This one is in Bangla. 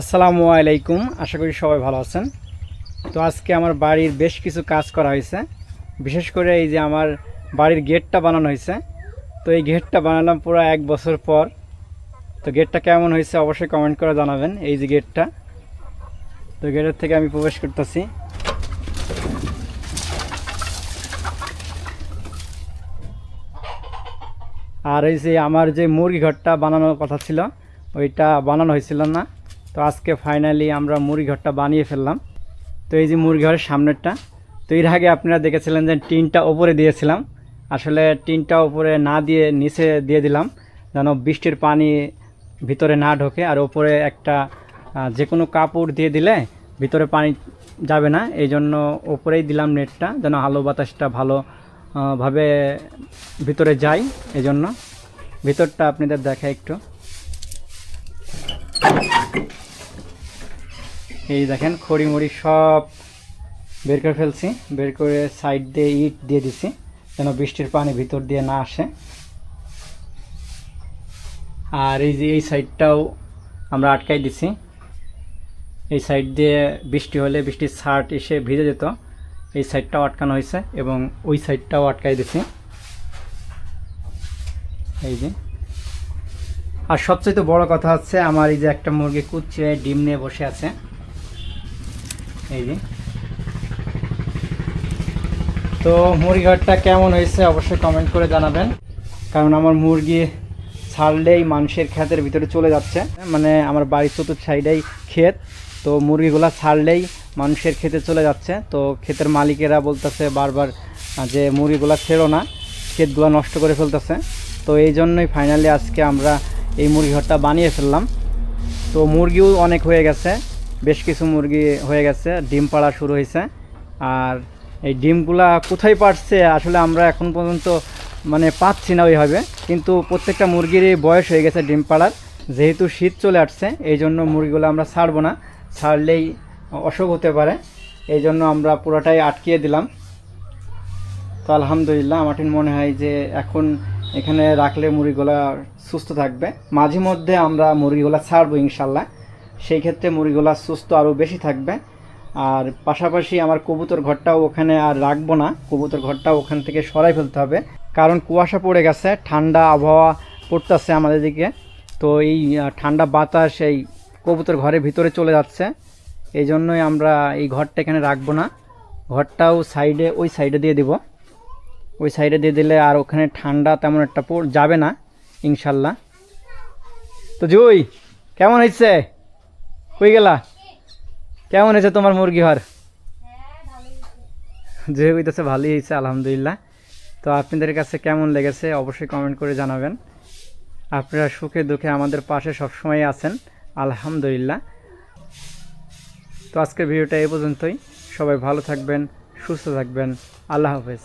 আসসালামু আলাইকুম, আশা করি সবাই ভালো আছেন। তো আজকে আমার বাড়ির বেশ কিছু কাজ করা হয়েছে। বিশেষ করে এই যে আমার বাড়ির গেটটা বানানো হয়েছে। তো এই গেটটা বানালাম পুরো এক বছর পর। তো গেটটা কেমন হয়েছে অবশ্যই কমেন্ট করে জানাবেন, এই যে গেটটা। তো গেটের থেকে আমি প্রবেশ করতেছি। আর এই যে আমার যে মুরগি ঘরটা বানানোর কথা ছিল, ওইটা বানানো হয়েছিল না। তো আজকে ফাইনালি আমরা মুরগি ঘরটা বানিয়ে ফেললাম। তো এই যে মুরগি ঘরের সামনেরটা তো এর আগে আপনারা দেখেছিলেন যে টিনটা ওপরে দিয়েছিলাম। আসলে টিনটা ওপরে না দিয়ে নিচে দিয়ে দিলাম যেন বৃষ্টির পানি ভিতরে না ঢোকে। আর ওপরে একটা যে কোনো কাপড় দিয়ে দিলে ভিতরে পানি যাবে না। এই জন্য ওপরেই দিলাম নেটটা যেন আলো বাতাসটা ভালো আহ, ভাবে ভিতরে যায়। এই জন্য ভিতরটা আপনাদের দেখা একটু। এই দেখেন খড়ি মুড়ি সব বের করে ফেলছি। বের করে সাইড দিয়ে ইট দিয়ে দিছি, যেন বৃষ্টির পানি ভিতর দিয়ে না আসে। আর এই যে এই সাইডটাও আমরা আটকাই দিছি। এই সাইড দিয়ে বৃষ্টি হলে বৃষ্টির ছাট এসে ভিজে যেত। এই সাইডটাও আটকানো হয়েছে এবং ওই সাইডটাও আটকাই দিছি। এই যে। আর সবচেয়ে বড় কথা হচ্ছে, আমার এই যে একটা মুরগি কুচিয়ে ডিম নিয়ে বসে আছে। এই যে। তো মুরগি ঘরটা কেমন হয়েছে অবশ্যই কমেন্ট করে জানাবেন। কারণ আমার মুরগি ছাড়লেই মানুষের ক্ষেতের ভিতরে চলে যাচ্ছে। মানে আমার বাড়ির চতুর্থ সাইডেই ক্ষেত। তো মুরগিগুলা ছাড়লেই মানুষের ক্ষেতে চলে যাচ্ছে। তো ক্ষেতের মালিকেরা বলতেছে বারবার যে মুরগিগুলা ছেড়ো না, ক্ষেতগুলো নষ্ট করে ফেলতেছে। তো এই জন্যই ফাইনালি আজকে আমরা এই মুরগি ঘরটা বানিয়ে ফেললাম। তো মুরগিও অনেক হয়ে গেছে। বেশ কিছু মুরগি হয়ে গেছে, ডিম পাড়া শুরু হয়েছে। আর এই ডিমগুলা কোথায় পারছে আসলে আমরা এখন পর্যন্ত মানে পাচ্ছি না ওইভাবে, কিন্তু প্রত্যেকটা মুরগিরই বয়স হয়ে গেছে ডিম পাড়ার, যেহেতু শীত চলে আসছে, এই জন্য মুরগিগুলো আমরা ছাড়বো না, ছাড়লেই অসুখ হতে পারে, এই জন্য আমরা পুরোটাই আটকিয়ে দিলাম। তো আলহামদুলিল্লাহ, আমার মনে হয় যে এখন এখানে রাখলে মুরগিগুলা সুস্থ থাকবে, মাঝে মধ্যে আমরা মুরগিগুলা ছাড়বো ইনশাল্লাহ। সেই ক্ষেত্রে মুরগিগুলা সুস্থ আরও বেশি থাকবে। আর পাশাপাশি আমার কবুতর ঘরটাও ওখানে আর রাখব না। কবুতর ঘরটাও ওখান থেকে সরাই ফেলতে হবে। কারণ কুয়াশা পড়ে গেছে, ঠান্ডা আবহাওয়া পড়তেছে আমাদের দিকে। তো এই ঠান্ডা বাতাস এই কবুতর ঘরের ভিতরে চলে যাচ্ছে। এই জন্যই আমরা এই ঘরটা এখানে রাখব না। ঘরটাও সাইডে, ওই সাইডে দিয়ে দিব। ওই সাইডে দিয়ে দিলে আর ওখানে ঠান্ডা তেমন একটা পড়, যাবে না, ইনশাল্লাহ। তো জুই, কেমন হয়েছে কই গেলা? কেমন হয়েছে তোমার মুরগি ঘর যে হইতেছে ভালোই হয়েছে, আলহামদুলিল্লাহ। তো আপনাদের কাছে কেমন লেগেছে অবশ্যই কমেন্ট করে জানাবেন। আপনারা সুখে দুঃখে আমাদের পাশে সবসময় আছেন, আলহামদুলিল্লাহ। তো আজকের ভিডিওটা এই পর্যন্তই। সবাই ভালো থাকবেন, সুস্থ থাকবেন। আল্লাহ হাফেজ।